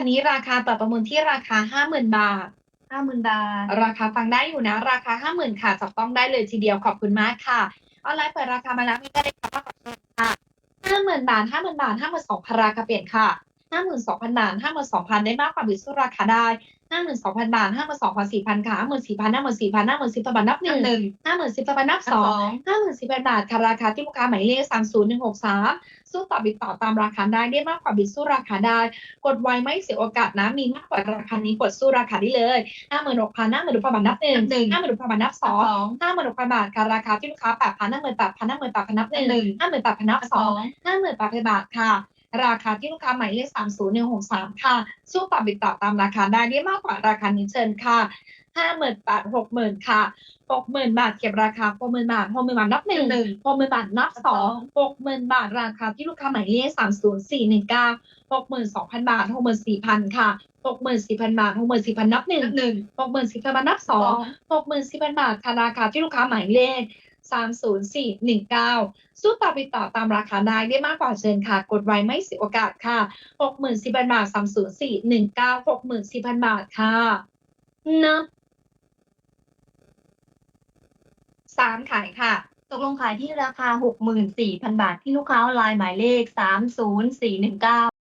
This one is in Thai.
คันนี้ราคาต่อประมูลที่ราคาห้าหมื่นบาทห้าหมื่นบาท ราคาฟังได้อยู่นะ ราคาห้าหมื่นค่ะจับต้องได้เลยทีเดียวขอบคุณมากค่ะ ออนไลน์เปิดราคามาแล้วไม่ได้เลยค่ะขอบคุณค่ะห้าหมื่นบาทห้าหมื่นบาทห้าหมื่นสองพันราคาเปลี่ยนค่ะห้าหมื่นสองพันบาทห้าหมื่นสองพันได้มากกว่าบิดสู้ราคาได้ ห้าหมื่นสองพันบาทห้าหมื่นสองพันสี่พันค่ะห้าหมื่นสี่พันห้าหมื่นสี่พันห้าหมื่นสี่พันบาทนับหนึ่งหนึ่งห้าหมื่นสี่พันนับสสอองงห้าหมื่นสี่พันบาทค่ะราคาที่ลูกค้าหมายเลขสามศูนย์หนึ่งหกสามสู้ต่อบิดต่อตามราคาได้ได้มากกว่าบิดสู้ราคาได้ กดไวไม่เสียโอกาสนะมีมากกว่าราคานี้กดสู้ราคาได้เลยห้าหมื่นหกพันห้าหมื่นหกพันบาทนับหนึ่งนับหนึ่งห้าหมื่นหกพันบาทนับสสอองงห้าหมื่นหกพันบาทค่ะราคาที่ลูกค้าแปดพันห้าหมื่นแปดพันห้าหมื่นแปดพันนับหนึ่งหนึ่งห้าหมื่นแปดพันนับสสอองงห้าหมื่นแปดพันบาทค่ะ ราคาที่ลูกค้าหมายเลขสามศูนย์หนึ่งหกสามค่ะ สู้ต่อบิดต่อตามราคาได้ได้มากกว่าราคานี้เชิญค่ะห้าหมื่นบาทหกหมื่นค่ะหกหมื่นบาทเก็บราคาหกหมื่นบาทหกหมื่นบาทนับหนึ่งหนึ่งหกหมื่นบาทนับสองหกหมื่นบาทราคาที่ลูกค้าหมายเลขสามศูนย์สี่หนึ่งเก้าหกหมื่นสองพันบาทหกหมื่นสี่พันค่ะหกหมื่นสี่พันบาทหกหมื่นสี่พันนับหนึ่งนับหนึ่งหกหมื่นสี่พันบาทนับสสอองงหกหมื่นสี่พันบาทค่ะราคาที่ลูกค้าหมายเลข 304419 สู้ต่อไปต่อตามราคาได้ได้มากกว่าเชิญค่ะ กดไว้ไม่เสียโอกาสค่ะ 64,000 บาท 304419 64,000 บาทค่ะนะสามขายค่ะ ตกลงขายที่ราคา 64,000 บาทที่ลูกค้าออนไลน์หมายเลข 30419